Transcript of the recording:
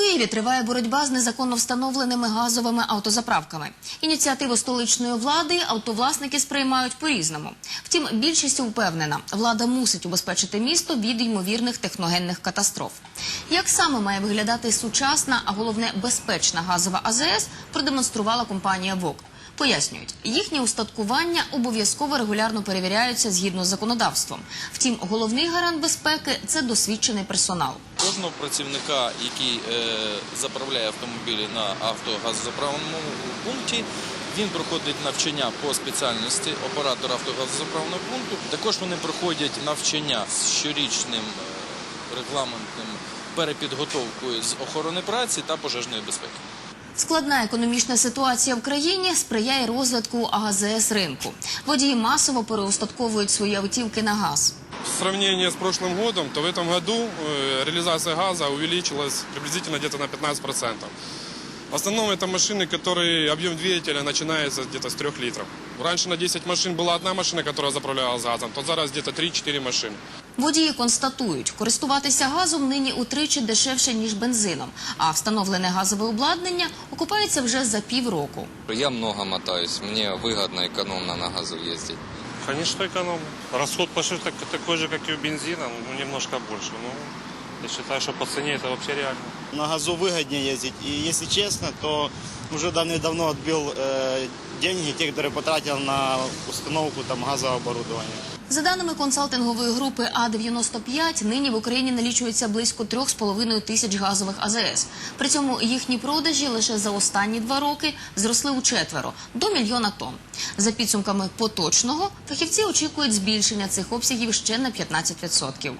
Києві триває боротьба з незаконно встановленими газовими автозаправками. Ініціативу столичної влади автовласники сприймають по-різному. Втім, більшість впевнена, влада мусить убезпечити місто від ймовірних техногенних катастроф. Як саме має виглядати сучасна, а головне безпечна газова АЗС, продемонструвала компанія ВОК. Пояснюють, їхні устаткування обов'язково регулярно перевіряються згідно з законодавством. Втім, головний гарант безпеки це досвідчений персонал. Кожного працівника, який е, заправляє автомобілі на автогазозаправному пункті, він проходить навчання по спеціальності оператора автогазозаправного пункту. Також вони проходять навчання з щорічним е, регламентним перепідготовкою з охорони праці та пожежної безпеки. Складна економічна ситуація в країні сприяє розвитку АГЗС ринку. Водії масово переустатковують свої автівки на газ. В сравнении с прошлым годом, то в этом году э, реализация газа увеличилась приблизительно где-то на 15%. В основном это машины, которые объем двигателя начинается где-то с 3 литров. Раньше на 10 машин была одна машина, которая заправлялась газом, то зараз где-то 3-4 машины. Водії констатують, користуватися газом нині утричі дешевше, ніж бензином, а встановлене газове обладнання окупається вже за півроку. Я много мотаюсь, мне выгодно, экономно на газу ездить. Конечно, экономно. Расход по так, такой же, как и у бензина, ну, немножко больше. Но я считаю, что по цене это вообще реально. На газу выгоднее ездить. И если честно, то уже давно отбил э, деньги, те, которые потратил на установку там, газового оборудования. За даними консалтингової групи А-95, нині в Україні налічується близько 3,5 тисяч газових АЗС. При цьому їхні продажі лише за останні два роки зросли у четверо – до мільйона тонн. За підсумками поточного, фахівці очікують збільшення цих обсягів ще на 15%.